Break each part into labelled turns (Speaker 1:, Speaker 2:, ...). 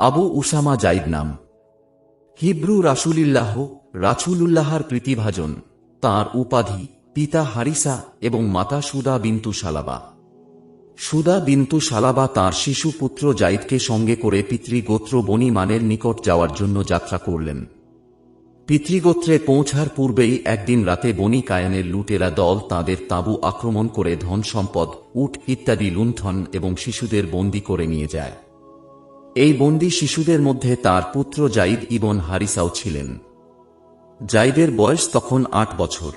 Speaker 1: Abu Osama zaid নাম। Hebrew রাসুলিল্লাহ রাসুলুল্লাহর প্রীতিভাজন তাঁর উপাধি পিতা হারিসা এবং মাতা সুদা বিন্তু সালাবা। সুদা বিন্তু সালাবা তাঁর শিশু পুত্র জাইদকে সঙ্গে করে পিতৃগোত্র বনি মানের নিকট যাওয়ার জন্য যাত্রা করলেন। পিতৃগোত্রে পৌঁছার পূর্বেই একদিন রাতে বনি কায়ানের লুটেরা দল তাদের তাঁবু আক্রমণ করে ধন সম্পদ উট ইত্যাদি লুণ্ঠন এবং শিশুদের বন্দি করে নিয়ে যায়। এই বন্দি শিশুদের মধ্যে তার পুত্র জাইদ ইবন হারিসাও ছিলেন। জাইদের বয়স তখন আট বছর।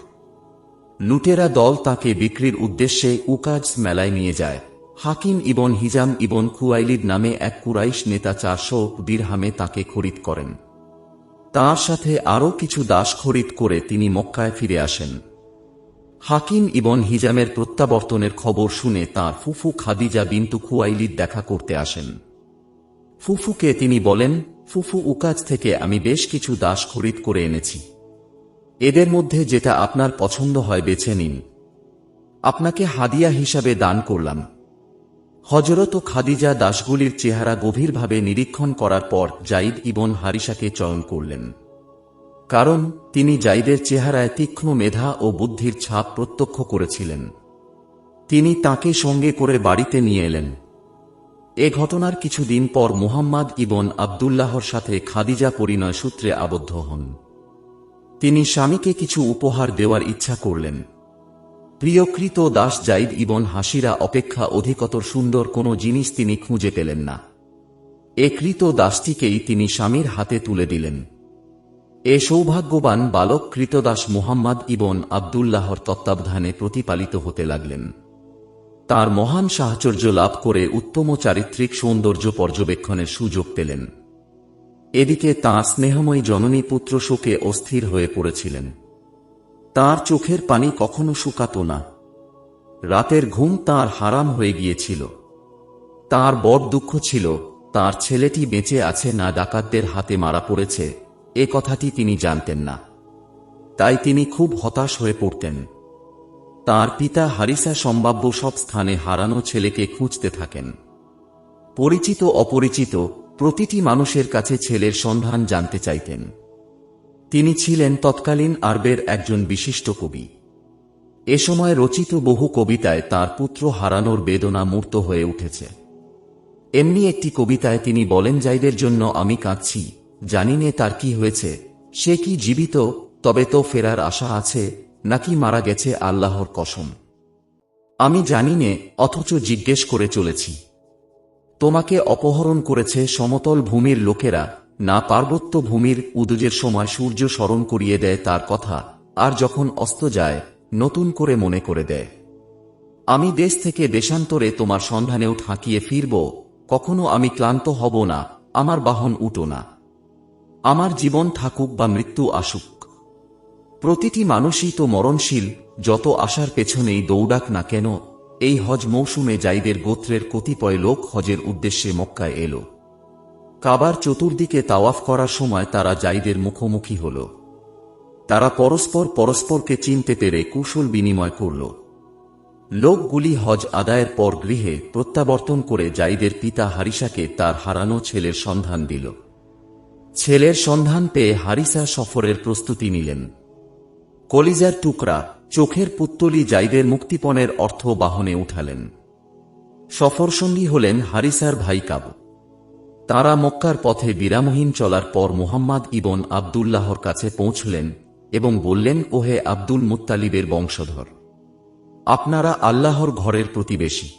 Speaker 1: লুটেরা দল তাকে বিক্রির উদ্দেশ্যে উকাজ মেলায় নিয়ে যায়। হাকিম ইবন হিজাম ইবন খুয়াইলিদ নামে এক কুরাইশ নেতা চারশো দিরহামে তাকে খরিদ করেন। তার সাথে আরও কিছু দাস খরিদ করে তিনি মক্কায় ফিরে আসেন। হাকিম ইবন হিজামের প্রত্যাবর্তনের খবর শুনে তার ফুফু খাদিজা বিন্তু খুয়াইলিদ দেখা করতে আসেন। ফুফুকে তিনি বলেন, ফুফু উকাজ থেকে আমি বেশ কিছু দাস খরিদ করে এনেছি। এদের মধ্যে যেটা আপনার পছন্দ হয় বেছে নিন। আপনাকে হাদিয়া হিসাবে দান করলাম। হজরত খাদিজা দাসগুলির চেহারা গভীরভাবে নিরীক্ষণ করার পর জাইদ ইবন হারিসাকে চয়ন করলেন। কারণ তিনি জাইদের চেহারায় তীক্ষ্ণ মেধা ও বুদ্ধির ছাপ প্রত্যক্ষ করেছিলেন। তিনি তাকে সঙ্গে করে বাড়িতে নিয়ে এলেন। এ ঘটনার কিছুদিন পর মুহাম্মদ ইবন আবদুল্লাহর সাথে খাদিজা পরিণয় সূত্রে আবদ্ধ হন। তিনি স্বামীকে কিছু উপহার দেওয়ার ইচ্ছা করলেন। প্রিয়কৃত দাস জাইদ ইবন হাসিরা অপেক্ষা অধিকতর সুন্দর কোনো জিনিস তিনি খুঁজে পেলেন না। এ কৃত দাসটিকেই তিনি স্বামীর হাতে তুলে দিলেন। এ সৌভাগ্যবান বালক কৃতদাস মুহাম্মদ ইবন আবদুল্লাহর তত্ত্বাবধানে প্রতিপালিত হতে লাগলেন। তার মহান সাহচর্য লাভ করে উত্তম চারিত্রিক সৌন্দর্য পর্যবেক্ষণের সুযোগ পেলেন। এদিকে তাঁর স্নেহময়ী জননী পুত্র শোকে অস্থির হয়ে পড়েছিলেন। তার চোখের পানি কখনো শুকাত না। রাতের ঘুম তার হারাম হয়ে গিয়েছিল। তার বড় দুঃখ ছিল, তার ছেলেটি বেঁচে আছে না ডাকাতদের হাতে মারা পড়েছে, এ কথাটি তিনি জানতেন না। তাই তিনি খুব হতাশ হয়ে পড়তেন। তার পিতা হারিসা সম্ভাব্য সব স্থানে হারানো ছেলেকে খুঁজতে থাকেন। পরিচিত অপরিচিত প্রতিটি মানুষের কাছে ছেলের সন্ধান জানতে চাইতেন। তিনি ছিলেন তৎকালীন আরবের একজন বিশিষ্ট কবি। এ সময় রচিত বহু কবিতায় তার পুত্র হারানোর বেদনা মূর্ত হয়ে উঠেছে। এমনি একটি কবিতায় তিনি বলেন, জাইদের জন্য আমি কাঁদছি, জানি নে তার কি হয়েছে, সে কি জীবিত, তবে তো ফেরার আশা আছে নাকি মারা গেছে আল্লাহর কসম। আমি জানি নে, অথচ জিজ্ঞেস করে চলেছি। তোমাকে অপহরণ করেছে সমতল ভূমির লোকেরা, না পার্বত্য ভূমির উদুজের সময় সূর্য স্মরণ করিয়ে দেয় তার কথা, আর যখন অস্ত যায়, নতুন করে মনে করে দেয়। আমি দেশ থেকে দেশান্তরে তোমার সন্ধানেও ঠাঁকিয়ে ফিরব, কখনো আমি ক্লান্ত হব না, আমার বাহন উঠো না। আমার জীবন থাকুক বা মৃত্যু আসুক প্রতিটি মানুষই তো মরণশীল, যত আশার পেছনেই দৌড়াক না কেন, এই হজ মৌসুমে জাইদের গোত্রের কতিপয় লোক হজের উদ্দেশ্যে মক্কায় এলো। কাবার চতুর্দিকে তাওয়াফ করার সময় তারা জাইদের মুখোমুখি হল। তারা পরস্পর পরস্পরকে চিনতে পেরে কুশল বিনিময় করল। লোকগুলি হজ আদায়ের পর গৃহে প্রত্যাবর্তন করে জাইদের পিতা হারিসাকে তার হারানো ছেলের সন্ধান দিল। ছেলের সন্ধান পেয়ে হারিসা সফরের প্রস্তুতি নিলেন। কলিজার টুকরা চোখের পুত্তলি জাইদের মুক্তিপণের অর্থ বাহনে উঠালেন। সফরসঙ্গী হলেন হারিসার ভাই কাবু। তারা মক্কার পথে বিরামহীন চলার পর মুহাম্মদ ইবন আবদুল্লাহর কাছে পৌঁছলেন এবং বললেন, ওহে আব্দুল মুত্তালিবের বংশধর, আপনারা আল্লাহর ঘরের প্রতিবেশী।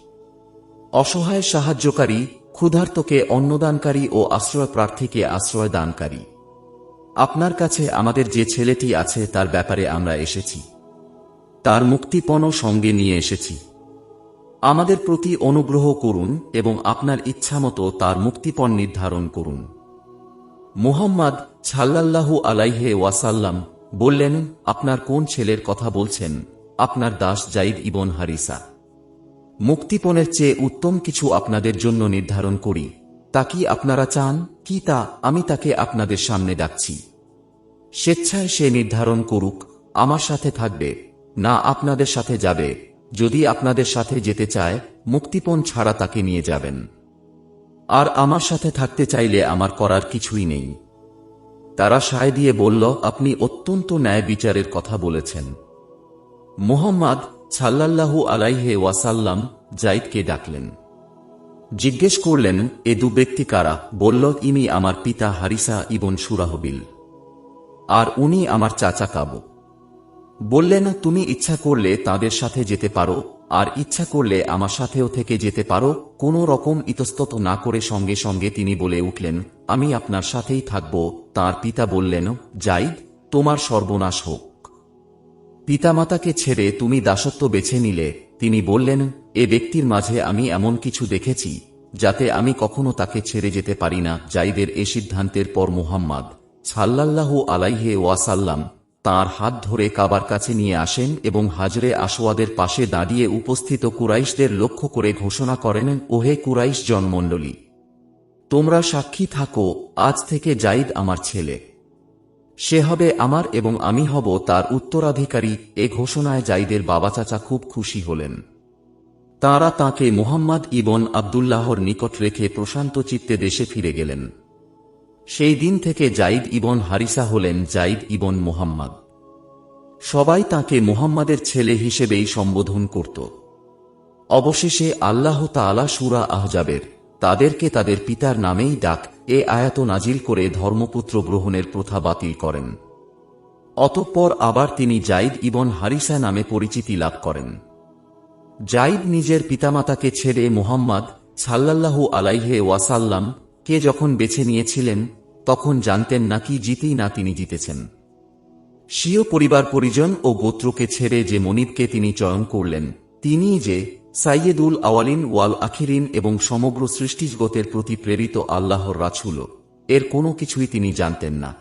Speaker 1: অসহায় সাহায্যকারী, ক্ষুধার্তকে অন্নদানকারী ও আশ্রয় প্রার্থীকে আশ্রয় দানকারী আপনার কাছে আমাদের যে ছেলেটি আছে তার ব্যাপারে আমরা এসেছি। তার মুক্তিপণও সঙ্গে নিয়ে এসেছি। আমাদের প্রতি অনুগ্রহ করুন এবং আপনার ইচ্ছামতো তার মুক্তিপণ নির্ধারণ করুন। মুহাম্মদ ছাল্লাল্লাহু আলাইহে ওয়াসাল্লাম বললেন, আপনার কোন ছেলের কথা বলছেন? আপনার দাস জাইদ ইবন হারিসা। মুক্তিপণের চেয়ে উত্তম কিছু আপনাদের জন্য নির্ধারণ করি। তা কি আপনারা চান? কি তা আমি তাকে আপনাদের সামনে ডাকছি। স্বেচ্ছায় সে নির্ধারণ করুক, আমার সাথে থাকবে, না আপনাদের সাথে যাবে। যদি আপনাদের সাথে যেতে চায়, মুক্তিপণ ছাড়া তাকে নিয়ে যাবেন। আর আমার সাথে থাকতে চাইলে আমার করার কিছুই নেই। তারা সায় দিয়ে বলল, আপনি অত্যন্ত ন্যায় বিচারের কথা বলেছেন। মুহাম্মদ সাল্লাল্লাহু আলাইহে ওয়াসাল্লাম জাইদকে ডাকলেন। জিজ্ঞেস করলেন, এ দু ব্যক্তি কারা? বলল, ইনি আমার পিতা হারিসা ইবন সুরাহবিল, আর উনি আমার চাচা কাবু। বললেন, তুমি ইচ্ছা করলে তাদের সাথে যেতে পারো, আর ইচ্ছা করলে আমার সাথেও থেকে যেতে পারো। কোনো রকম ইতস্তত না করে সঙ্গে সঙ্গে তিনি বলে উঠলেন, আমি আপনার সাথেই থাকব। তার পিতা বললেন জাইদ তোমার সর্বনাশ হোক। পিতামাতাকে ছেড়ে তুমি দাসত্ব বেছে নিলে। তিনি বললেন এ ব্যক্তির মাঝে আমি এমন কিছু দেখেছি, যাতে আমি কখনো তাকে ছেড়ে যেতে পারি না জাইদের এ সিদ্ধান্তের পর মুহাম্মদ সাল্লাল্লাহু আলাইহে ওয়াসাল্লাম তার হাত ধরে কাবার কাছে নিয়ে আসেন এবং হাজরে আসওয়াদের পাশে দাঁড়িয়ে উপস্থিত কুরাইশদের লক্ষ্য করে ঘোষণা করেন, ওহে কুরাইশ জনমণ্ডলী, তোমরা সাক্ষী থাকো, আজ থেকে জাইদ আমার ছেলে। সে হবে আমার এবং আমি হব তার উত্তরাধিকারী। এ ঘোষণায় জাইদের বাবা চাচা খুব খুশি হলেন। তাঁরা তাঁকে মুহাম্মদ ইবন আবদুল্লাহর নিকট রেখে প্রশান্ত চিত্তে দেশে ফিরে গেলেন। সেই দিন থেকে জাইদ ইবন হারিসা হলেন জাইদ ইবন মুহাম্মদ। সবাই তাঁকে মুহাম্মাদের ছেলে হিসেবেই সম্বোধন করত। অবশেষে আল্লাহ তাআলা সুরা আহজাবের, তাদেরকে তাদের পিতার নামেই ডাক, এ আয়াত নাজিল করে ধর্মপুত্র গ্রহণের প্রথা বাতিল করেন। অতঃপর আবার তিনি জাইদ ইবন হারিসা নামে পরিচিতি লাভ করেন। জাইদ নিজের পিতামাতাকে ছেড়ে মুহাম্মদ সাল্লাল্লাহু আলাইহে ওয়াসাল্লাম কে যখন বেছে নিয়েছিলেন, তখন জানতেন না কি জিতেই না তিনি জিতেছেন। স্বীয় পরিবার পরিজন ও গোত্রকে ছেড়ে যে মনিবকে তিনি চয়ন করলেন, তিনিই যে সাইয়েদুল আওয়ালিন ওয়াল আখিরিন এবং সমগ্র সৃষ্টিজগতের প্রতি প্রেরিত আল্লাহর রাছুল এর কোনো কিছুই তিনি জানতেন না।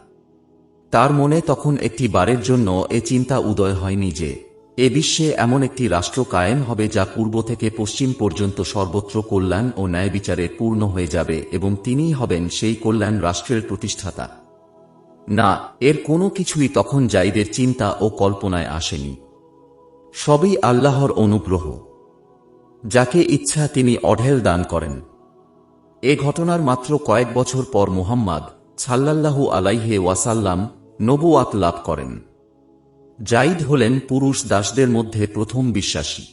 Speaker 1: তার মনে তখন একটি বারের জন্য এ চিন্তা উদয় হয়নি যে এ বিশ্বে এমন একটি রাষ্ট্র কায়েম হবে যা পূর্ব থেকে পশ্চিম পর্যন্ত সর্বত্র কল্যাণ ও ন্যায় বিচারে পূর্ণ হয়ে যাবে এবং তিনিই হবেন সেই কল্যাণ রাষ্ট্রের প্রতিষ্ঠাতা। না, এর কোনো কিছুই তখন জাইদের চিন্তা ও কল্পনায় আসেনি। সবই আল্লাহর অনুগ্রহ, যাকে ইচ্ছা তিনি অঢেল দান করেন। এ ঘটনার মাত্র কয়েক বছর পর মুহাম্মদ সাল্লাল্লাহু আলাইহে ওয়াসাল্লাম নবুয়াত লাভ করেন। জাইদ হলেন পুরুষ দাসদের মধ্যে প্রথম বিশ্বাসী।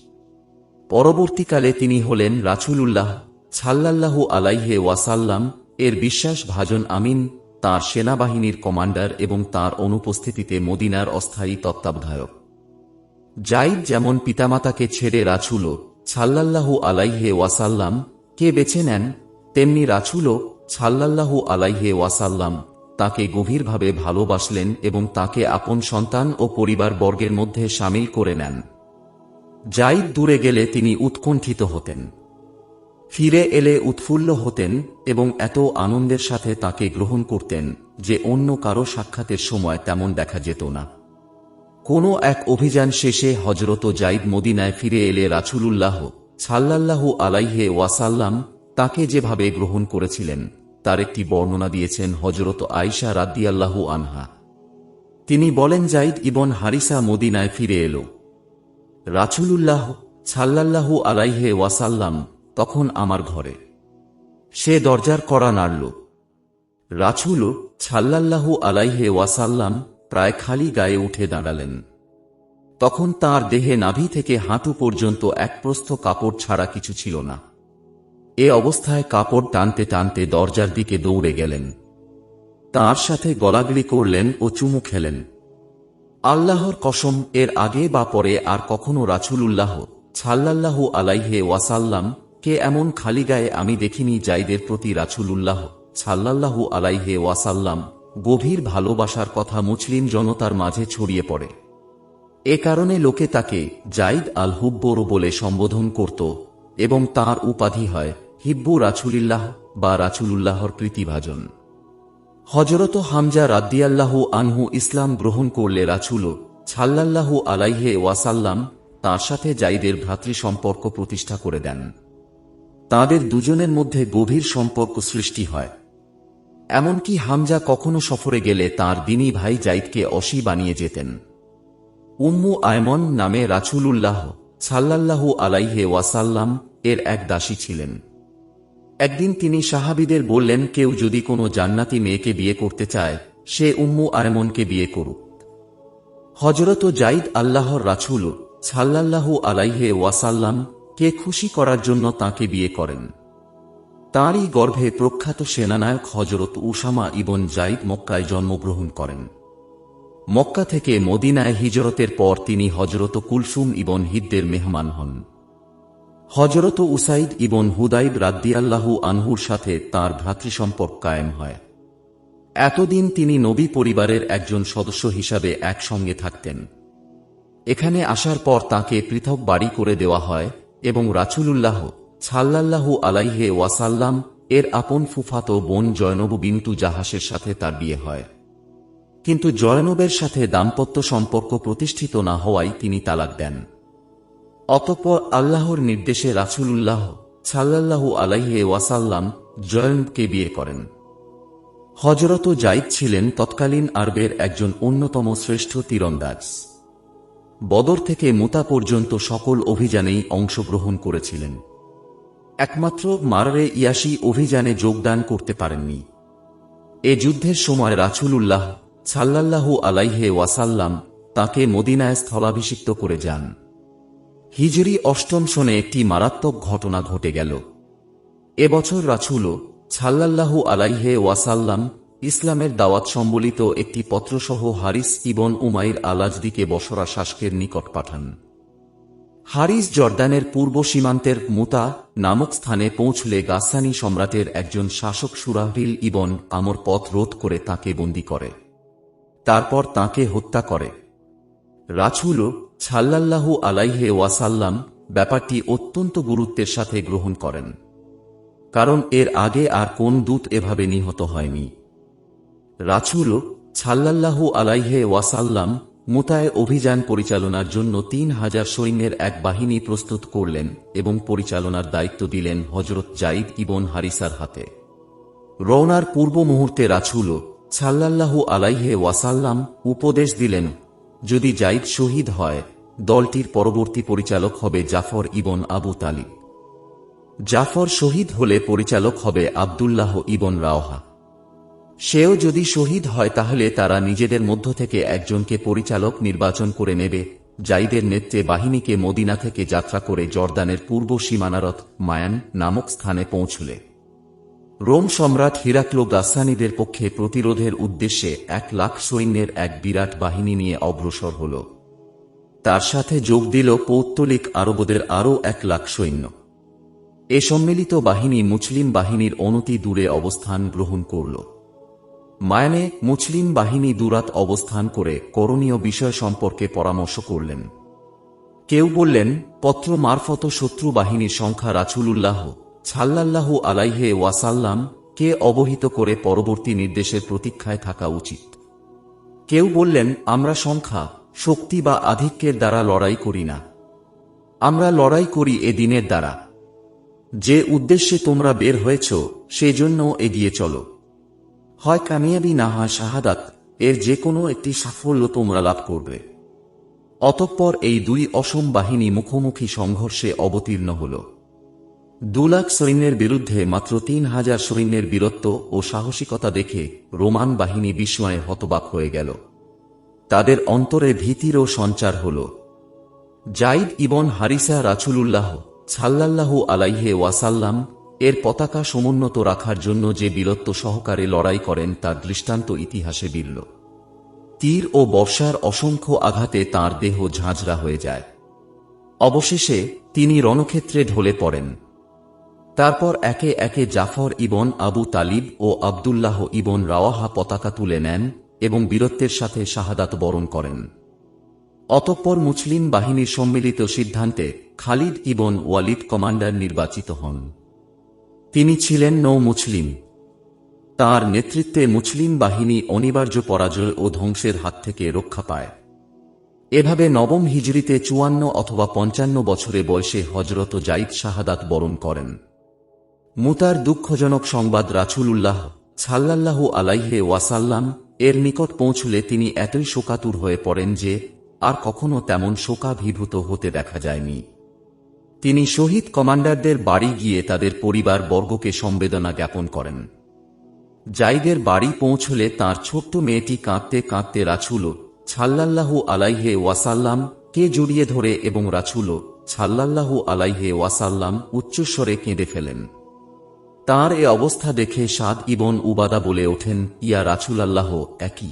Speaker 1: পরবর্তীকালে তিনি হলেন রাছুলুল্লাহ সাল্লাল্লাহু আলাইহে ওয়াসাল্লাম এর বিশ্বাস ভাজন আমিন, তার সেনাবাহিনীর কমান্ডার এবং তার অনুপস্থিতিতে মদিনার অস্থায়ী তত্ত্বাবধায়ক। জাইদ যেমন পিতামাতাকে ছেড়ে রাছুল সাল্লাল্লাহু আলাইহে ওয়াসাল্লাম কে বেছে নেন, তেমনি রাছুলও সাল্লাল্লাহু আলাইহে ওয়াসাল্লাম তাকে গভীরভাবে ভালোবাসলেন এবং তাকে আপন সন্তান ও পরিবার বর্গের মধ্যে সামিল করে নেন। জাইদ দূরে গেলে তিনি উৎকণ্ঠিত হতেন। ফিরে এলে উৎফুল্ল হতেন এবং এত আনন্দের সাথে তাকে গ্রহণ করতেন যে অন্য কারও সাক্ষাতের সময় তেমন দেখা যেত না। কোনো এক অভিযান শেষে হজরত জাইদ মদিনায় ফিরে এলে রাছুলুল্লাহ সাল্লাল্লাহু আলাইহে ওয়াসাল্লাম তাকে যেভাবে গ্রহণ করেছিলেন তার একটি বর্ণনা দিয়েছেন হজরত আইসা রাদ্দিয়াল্লাহু আনহা। তিনি বলেন, জাইদ ইবন হারিসা মদিনায় ফিরে এলো। রাছুলুল্লাহ সাল্লাল্লাহু আলাইহে ওয়াসাল্লাম তখন আমার ঘরে। সে দরজার কড়া নাড়ল। রাছুল ছাল্লাল্লাহু আলাইহে ওয়াসাল্লাম প্রায় খালি গায়ে উঠে দাঁড়ালেন। তখন তার দেহে নাভি থেকে হাঁটু পর্যন্ত এক প্রস্থ কাপড় ছাড়া কিছু ছিল না। এ অবস্থায় কাপড় টানতে টানতে দরজার দিকে দৌড়ে গেলেন। তার সাথে গলাগলি করলেন ও চুমু খেলেন। আল্লাহর কসম, এর আগে বা পরে আর কখনো রাছুলুল্লাহ ছাল্লাল্লাহু আলাইহে ওয়াসাল্লাম কে এমন খালি গায়ে আমি দেখিনি জাইদের প্রতি রাছুলুল্লাহ সাল্লাল্লাহু আলাইহে ওয়াসাল্লাম গভীর ভালোবাসার কথা মুসলিম জনতার মাঝে ছড়িয়ে পড়ে। এ কারণে লোকে তাকে জাইদ আল হুব্বর বলে সম্বোধন করত এবং তার উপাধি হয় হিব্বু রাছুলিল্লাহ বা রাছুলুল্লাহর প্রীতিভাজন। হজরত হামজা রাদ্দিয়াল্লাহু আনহু ইসলাম গ্রহণ করলে রাছুল ছাল্লাল্লাহু আলাইহে ওয়াসাল্লাম তার সাথে জাইদের ভ্রাতৃ সম্পর্ক প্রতিষ্ঠা করে দেন। তাদের দুজনের মধ্যে গভীর সম্পর্ক সৃষ্টি হয়। এমনকি হামজা কখনো সফরে গেলে তার দিনী ভাই জাইদকে অসি বানিয়ে যেতেন। উম্মু আয়মন নামে রাছুলুল্লাহ সাল্লাল্লাহু আলাইহে ওয়াসাল্লাম এর এক দাসী ছিলেন। একদিন তিনি সাহাবিদের বললেন, কেউ যদি কোনো জান্নাতি মেয়েকে বিয়ে করতে চায়, সে উম্মু আয়মনকে বিয়ে করুক। হজরত জাইদ আল্লাহর রাছুল সাল্লাল্লাহু আলাইহে ওয়াসাল্লাম কে খুশি করার জন্য তাকে বিয়ে করেন। তাঁরই গর্ভে প্রখ্যাত সেনানায়ক হজরত উসামা ইবন জাইদ মক্কায় জন্মগ্রহণ করেন। মক্কা থেকে মদিনায় হিজরতের পর তিনি হজরত কুলসুম ইবন হিদ্দের মেহমান হন। হজরত উসাইদ ইবন হুদাইব রাদ্দিয়াল্লাহু আনহুর সাথে তার ভ্রাতৃসম্পর্ক কায়েম হয়। এতদিন তিনি নবী পরিবারের একজন সদস্য হিসাবে একসঙ্গে থাকতেন। এখানে আসার পর তাকে পৃথক বাড়ি করে দেওয়া হয় এবং রাচুলুল্লাহ ছাল্লাল্লাহু আলাইহে ওয়াসাল্লাম, এর আপন ফুফাতো বোন জয়নব বিন্তু জাহাসের সাথে তার বিয়ে হয়। কিন্তু জয়নবের সাথে দাম্পত্য সম্পর্ক প্রতিষ্ঠিত না হওয়ায় তিনি তালাক দেন। অতঃপর আল্লাহর নির্দেশে রাসূলুল্লাহ সাল্লাল্লাহু আলাইহে ওয়াসাল্লাম জয়নবকে বিয়ে করেন। হজরত জাইদ ছিলেন তৎকালীন আরবের একজন অন্যতম শ্রেষ্ঠ তীরন্দাজ। বদর থেকে মোতা পর্যন্ত সকল অভিযানেই অংশগ্রহণ করেছিলেন। একমাত্র মারারে ইয়াসি অভিযানে যোগদান করতে পারেননি। এ যুদ্ধের সময় রাছুলুল্লাহ সাল্লাল্লাহু আলাইহে ওয়াসাল্লাম তাকে মদিনায় স্থলাভিষিক্ত করে যান। হিজরি অষ্টম সনে একটি মারাত্মক ঘটনা ঘটে গেল। এবছর রাছুল সাল্লাল্লাহু আলাইহে ওয়াসাল্লাম ইসলামের দাওয়াত সম্বলিত একটি পত্রসহ হারিস ইবন উমাইর আলাজদিকে বসরা শাসকের নিকট পাঠান। হারিস জর্দানের পূর্ব সীমান্তের মুতা নামক স্থানে পৌঁছলে গাসানি সম্রাটের একজন শাসক সুরাহরিল ইবন আমর পথ রোধ করে তাকে বন্দী করে। তারপর তাকে হত্যা করে। রাছুল ছাল্লাল্লাহু আলাইহে ওয়াসাল্লাম ব্যাপারটি অত্যন্ত গুরুত্বের সাথে গ্রহণ করেন, কারণ এর আগে আর কোন দূত এভাবে নিহত হয়নি। রাছুল ছাল্লাল্লাহু আলাইহে ওয়াসাল্লাম মুতায় অভিযান পরিচালনার জন্য তিন হাজার সৈন্যের এক বাহিনী প্রস্তুত করলেন এবং পরিচালনার দায়িত্ব দিলেন হজরত জাইদ ইবন হারিসার হাতে। রওনার পূর্ব মুহূর্তে রাছুল ছাল্লাল্লাহু আলাইহে ওয়াসাল্লাম উপদেশ দিলেন যদি জাইদ শহীদ হয়, দলটির পরবর্তী পরিচালক হবে জাফর ইবন আবু তালিব। জাফর শহীদ হলে পরিচালক হবে আবদুল্লাহ ইবন রাওহা। সেও যদি শহীদ হয়, তাহলে তারা নিজেদের মধ্য থেকে একজনকে পরিচালক নির্বাচন করে নেবে, জাইদের নেত্রে বাহিনীকে মদিনা থেকে যাত্রা করে জর্দানের পূর্ব সীমানারত মায়ান নামক স্থানে পৌঁছলে। রোম সম্রাট হিরাক্লো গাসানিদের পক্ষে প্রতিরোধের উদ্দেশ্যে এক লাখ সৈন্যের এক বিরাট বাহিনী নিয়ে অগ্রসর হল। তার সাথে যোগ দিল পৌত্তলিক আরবদের আরও এক লাখ সৈন্য। এ সম্মিলিত বাহিনী মুসলিম বাহিনীর অনতি দূরে অবস্থান গ্রহণ করল। মায়ানে মুসলিম বাহিনী দুরাত অবস্থান করে করণীয় বিষয় সম্পর্কে পরামর্শ করলেন। কেউ বললেন, পত্র মারফত শত্রু বাহিনীর সংখ্যা রাছুলুল্লাহ ছাল্লাল্লাহু আলাইহে ওয়াসাল্লাম কে অবহিত করে পরবর্তী নির্দেশের প্রতীক্ষায় থাকা উচিত। কেউ বললেন, আমরা সংখ্যা, শক্তি বা আধিক্যের দ্বারা লড়াই করি না। আমরা লড়াই করি এ দিনের দ্বারা। যে উদ্দেশ্যে তোমরা বের হয়েছ, সেজন্য এগিয়ে চলো। হয় কামিয়াবি না হয় শাহাদাত, এর যে কোনো একটি সাফল্য তোমরা লাভ করবে। অতঃপর এই দুই অসম বাহিনী মুখোমুখি সংঘর্ষে অবতীর্ণ হল। দু লাখ সৈন্যের বিরুদ্ধে মাত্র তিন হাজার সৈন্যের বীরত্ব ও সাহসিকতা দেখে রোমান বাহিনী বিস্ময়ে হতবাক হয়ে গেল। তাদের অন্তরে ভীতিরও সঞ্চার হল। জাইদ ইবন হারিসা রাছুলুল্লাহ সাল্লাল্লাহু আলাইহে ওয়াসাল্লাম এর পতাকা সমুন্নত রাখার জন্য যে বীরত্ব সহকারে লড়াই করেন তার দৃষ্টান্ত ইতিহাসে বিরল। তীর ও বর্ষার অসংখ্য আঘাতে তার দেহ ঝাঁঝরা হয়ে যায়। অবশেষে তিনি রণক্ষেত্রে ঢলে পড়েন। তারপর একে একে জাফর ইবন আবু তালিব ও আবদুল্লাহ ইবন রাওয়াহা পতাকা তুলে নেন এবং বীরত্বের সাথে শাহাদাত বরণ করেন। অতঃপর মুসলিম বাহিনীর সম্মিলিত সিদ্ধান্তে খালিদ ইবন ওয়ালিদ কমান্ডার নির্বাচিত হন। তিনি ছিলেন নৌ মুসলিম। তার নেতৃত্বে মুসলিম বাহিনী অনিবার্য পরাজয় ও ধ্বংসের হাত থেকে রক্ষা পায়। এভাবে নবম হিজড়িতে চুয়ান্ন অথবা পঞ্চান্ন বছরে বয়সে হজরত জাইদ শাহাদাত বরণ করেন। মুতার দুঃখজনক সংবাদ রাছুলুল্লাহ সাল্লাল্লাহু আলাইহে ওয়াসাল্লাম এর নিকট পৌঁছলে তিনি এতই শোকাতুর হয়ে পড়েন যে আর কখনো তেমন শোকাভিভূত হতে দেখা যায়নি। তিনি শহীদ কমান্ডারদের বাড়ি গিয়ে তাদের পরিবার বর্গকে সম্বেদনা জ্ঞাপন করেন। জাইদের বাড়ি পৌঁছলে তার ছোট্ট মেয়েটি কাঁদতে কাঁদতে রাছুল ছাল্লাল্লাহু আলাইহে ওয়াসাল্লাম কে জড়িয়ে ধরে এবং রাছুল ছাল্লাল্লাহু আলাইহে ওয়াসাল্লাম উচ্চস্বরে কেঁদে ফেলেন। তার এ অবস্থা দেখে সাদ ইবন উবাদা বলে ওঠেন, ইয়া রাছুলাল্লাহ একই।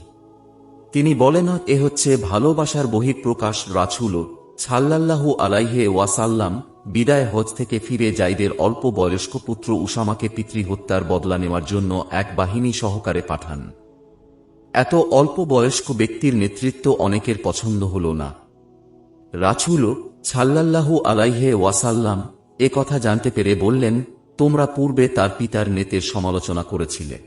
Speaker 1: তিনি বলেন, এ হচ্ছে ভালোবাসার বহিঃপ্রকাশ রাছুল ছাল্লাল্লাহু আলাইহে ওয়াসাল্লাম বিদায় হজ থেকে ফিরে জাইদের অল্প বয়স্ক পুত্র উসামাকে পিতৃহত্যার বদলা নেওয়ার জন্য এক বাহিনী সহকারে পাঠান। এত অল্প বয়স্ক ব্যক্তির নেতৃত্ব অনেকের পছন্দ হল না। রাছুল ছাল্লাল্লাহু আলাইহে ওয়াসাল্লাম এ কথা জানতে পেরে বললেন তোমরা পূর্বে তার পিতার নেতের সমালোচনা করেছিলে।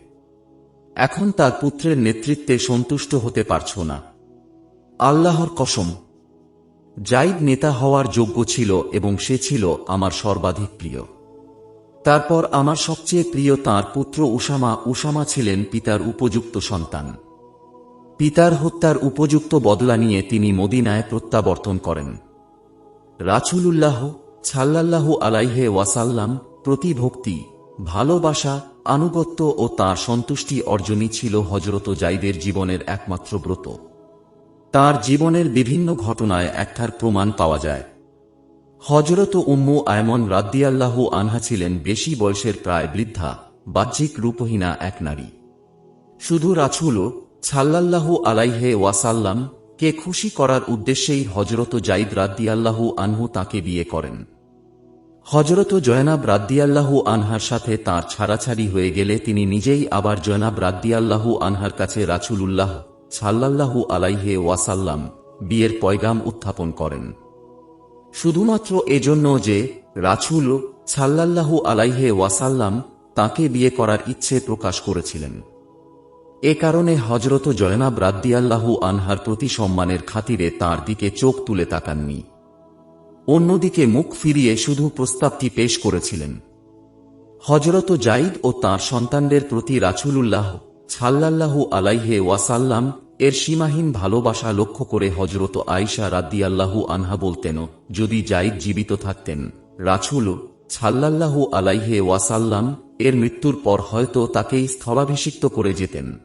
Speaker 1: এখন তার পুত্রের নেতৃত্বে সন্তুষ্ট হতে পারছ না। আল্লাহর কসম জাইদ নেতা হওয়ার যোগ্য ছিল এবং সে ছিল আমার সর্বাধিক প্রিয়। তারপর আমার সবচেয়ে প্রিয় তার পুত্র উসামা উসামা ছিলেন পিতার উপযুক্ত সন্তান। পিতার হত্যার উপযুক্ত বদলা নিয়ে তিনি মদিনায় প্রত্যাবর্তন করেন। রাছুলুল্লাহ ছাল্লাল্লাহু আলাইহে ওয়াসাল্লাম প্রতিভক্তি, ভালোবাসা, আনুগত্য ও তার সন্তুষ্টি অর্জনই ছিল হজরত জাইদের জীবনের একমাত্র ব্রত। তার জীবনের বিভিন্ন ঘটনায় একটার প্রমাণ পাওয়া যায়। হজরত উম্মু আয়মন রাদ্দিয়াল্লাহু আনহা ছিলেন বেশি বয়সের প্রায় বৃদ্ধা, বাহ্যিক রূপহীনা এক নারী। শুধু রাছুল ছাল্লাল্লাহু আলাইহে ওয়াসাল্লাম কে খুশি করার উদ্দেশ্যেই হজরত জাইদ রাদ্দিয়াল্লাহু আনহু তাকে বিয়ে করেন। হজরত জয়নাব রাদ্দিয়াল্লাহু আনহার সাথে তার ছাড়াছাড়ি হয়ে গেলে তিনি নিজেই আবার জয়নাব রাদ্দিয়াল্লাহু আনহার কাছে রাছুলুল্লাহ সাল্লাল্লাহু আলাইহে ওয়াসাল্লাম বিয়ের পয়গাম উত্থাপন করেন। শুধুমাত্র এজন্য যে রাছুল সাল্লাল্লাহু আলাইহে ওয়াসাল্লাম তাকে বিয়ে করার ইচ্ছে প্রকাশ করেছিলেন। এ কারণে হজরত জয়নাব রাদ্দিয়াল্লাহু আনহার প্রতি সম্মানের খাতিরে তার দিকে চোখ তুলে তাকাননি। অন্যদিকে মুখ ফিরিয়ে শুধু প্রস্তাবটি পেশ করেছিলেন। হজরত জাইদ ও তার সন্তানদের প্রতি রাছুলুল্লাহ ছাল্লাল্লাহু আলাইহে ওয়াসাল্লাম এর সীমাহীন ভালোবাসা লক্ষ্য করে হজরত আয়সা রাদ্দিয়াল্লাহু আনহা বলতেন, যদি জাইদ জীবিত থাকতেন রাছুল ছাল্লাল্লাহু আলাইহে ওয়াসাল্লাম এর মৃত্যুর পর হয়তো তাকেই স্থলাভিষিক্ত করে যেতেন।